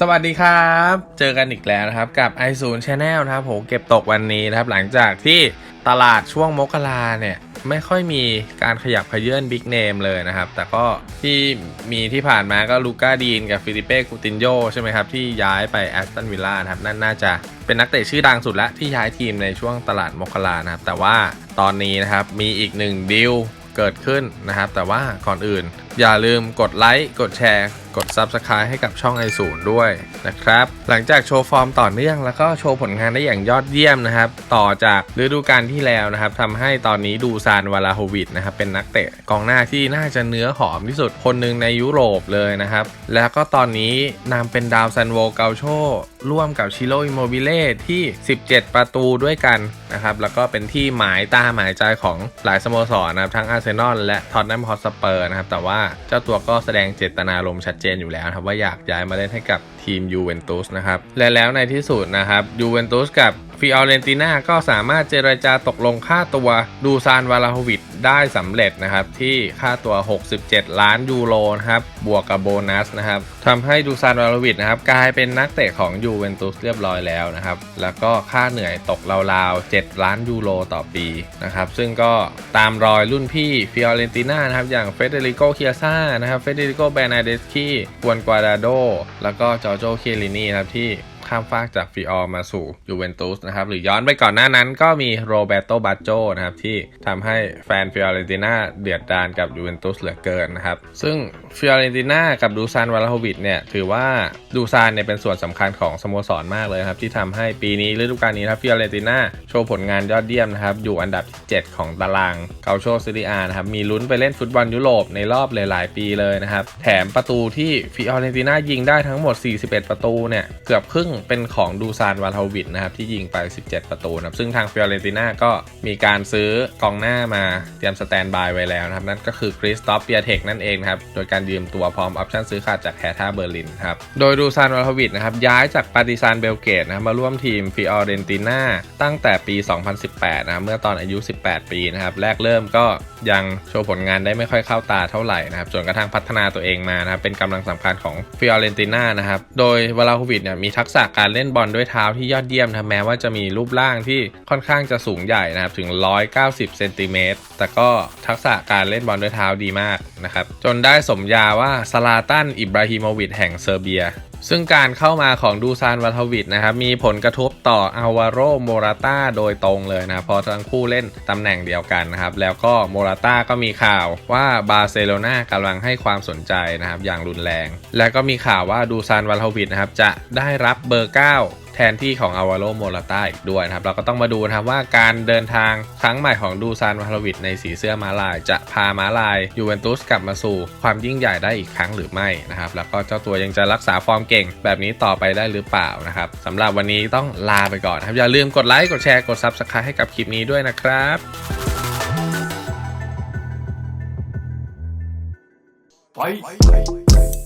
สวัสดีครับ เจอกันอีกแล้วนะครับ กับ i 0 Channel นะครับผมเก็บตกวันนี้นะครับ หลังจากที่ตลาดช่วงมกราเนี่ย ไม่ค่อยมีการขยับขยื่นบิ๊กเนมเลยนะครับ แต่ก็ที่มีที่ผ่านมาก็ลูก้าดีนกับฟิลิเป้กูตินโยใช่ไหมครับ ที่ย้ายไปแอสตันวิลล่านะครับ นั่นน่าจะเป็นนักเตะชื่อดังสุดละที่ย้ายทีมในช่วงตลาดมกรานะครับ แต่ว่าตอนนี้นะครับมีอีกหนึ่งดีลเกิดขึ้นนะครับ แต่ว่าก่อนอื่น อย่าลืมกดไลค์กดแชร์ กด Subscribe ให้กับช่องไอศูนย์ด้วยนะครับ หลังจากโชว์ฟอร์มต่อเนื่องแล้วก็โชว์ผลงานได้อย่างยอดเยี่ยมนะครับ ต่อจากฤดูกาลที่แล้วนะครับทำให้ตอนนี้ดูซานวาลาโฮวิดนะครับเป็นนักเตะกองหน้าที่น่าจะเนื้อหอมที่สุดคนหนึ่งในยุโรปเลยนะครับ แล้วก็ตอนนี้นำเป็นดาวซันโวเกาโชร่วมกับชิโรอิโมบิเล่ที่ 17 ประตูด้วยกันนะครับ แล้วก็เป็นที่หมายตาหมายใจของหลายสโมสรนะครับ ทั้งอาร์เซนอลและท็อตแนมฮอตสเปอร์นะครับ แต่ว่าเจ้าตัวก็แสดงเจตนารมณ์ชัดเจนอยู่แล้วครับว่าอยากย้ายมาเล่นให้กับทีมยูเวนตุสนะครับและแล้วในที่สุดนะครับยูเวนตุสกับ ฟิออเรนติน่าก็สามารถเจรจาตกลงค่าตัวดูซานวาลาโฮวิดได้สำเร็จนะครับที่ค่าตัว 67 ล้านยูโรนะครับบวกกับโบนัสนะครับทำให้ดูซานวาลาโฮวิดนะครับกลายเป็นนักเตะของยูเวนตุสเรียบร้อยแล้วนะครับแล้วก็ค่าเหนื่อยตกราวๆ 7 ล้านยูโรต่อปีนะครับซึ่งก็ตามรอยรุ่นพี่ฟิออเรนติน่านะครับอย่างเฟเดริโกเคียซ่านะครับเฟเดริโกแบรนาเดสคีกวนกวาดาโดแล้วก็จอร์โจเคียรินีนะครับที่ ข้ามฟากจากฟิออร์มาสู่ยูเวนตุสนะครับหรือย้อนไปก่อนหน้านั้นก็มีโรเบโตบาโจนะครับที่ทำให้แฟนฟิออเรนติน่าเดือดดานกับยูเวนตุสเหลือเกินนะครับซึ่งฟิออเรนติน่ากับดูซานวาลาโฮวิดเนี่ยถือว่าดูซานเนี่ยเป็นส่วนสำคัญของสโมสรมากเลยครับที่ทำให้ปีนี้ฤดูกาลนี้ครับฟิออเรนติน่าโชว์ผลงานยอดเยี่ยมนะครับอยู่อันดับที่7ของตารางเกาโชซิริอานะครับมีลุ้นไปเล่นฟุตบอลยุโรปในรอบหลาย ๆ ปีเลยนะครับแถมประตูที่ฟิออเรนติน่ายิงได้ทั้งหมด 41 ประตูเนี่ยเกือบครึ่งเป็นของดูซานวาลาวิดนะครับที่ยิงไป 17 ประตูนะครับซึ่งทางฟิออเรนติน่าก็มีการซื้อกองหน้ามาเตรียมสแตนบายไว้แล้วนะครับนั่นก็คือคริสตอฟเปียเทคนั่นเองนะครับโดยการยืมตัวพร้อมออปชั่นซื้อขาดจากแคท่าเบอร์ลินครับโดยดูซานวาลาวิดนะครับย้ายจากปาร์ติซานเบลเกตนะครับมาร่วมทีมฟิออเรนติน่าตั้งแต่ปี 2018 นะเมื่อตอนอายุ 18 ปีนะครับแรกเริ่มก็ยังโชว์ผลงานได้ไม่ค่อยเข้าตาเท่าไหร่นะครับจนกระทั่งพัฒนาตัวเองมานะครับเป็นกำลังสำคัญของฟิออเรนติน่านะครับโดยวาลาโฮวิดเนี่ยมีทักษะกการเล่นบอลด้วยเท้าที่ยอดเยี่ยมนะแม้ว่าจะมีรูปร่างที่ค่อนข้างจะสูงใหญ่นะครับถึง 190 เซนติเมตร แต่ก็ทักษะการเล่นบอลด้วยเท้าดีมากนะครับ จนได้สมญาว่าซาลาตัน อิบราฮิโมวิชแห่งเซอร์เบีย ซึ่งการเข้ามาของดูซานวัทวิดนะครับ มีผลกระทบต่ออาวาโรโมราตาโดยตรงเลยนะเพราะทั้งคู่เล่นตำแหน่งเดียวกันนะครับ แล้วก็โมราตาก็มีข่าวว่าบาร์เซโลนากำลังให้ความสนใจนะครับอย่างรุนแรง และก็มีข่าวว่าดูซานวัทวิดนะครับจะได้รับเบอร์ 9 แทนที่ของอาวาโรโมราตาอีกด้วยนะครับ เราก็ต้องมาดูนะครับว่าการเดินทางครั้งใหม่ของดูซานวาลวิดในสีเสื้อม้าลาย จะพาม้าลายยูเวนตุสกลับมาสู่ความยิ่งใหญ่ได้อีกครั้งหรือไม่นะครับ แล้วก็เจ้าตัวยังจะรักษาฟอร์มเก่ง แบบนี้ต่อไปได้หรือเปล่านะครับสำหรับวันนี้ต้องลาไปก่อนครับอย่าลืมกดไลค์กดแชร์กด Subscribe ให้กับคลิปนี้ด้วยนะครับ Fight!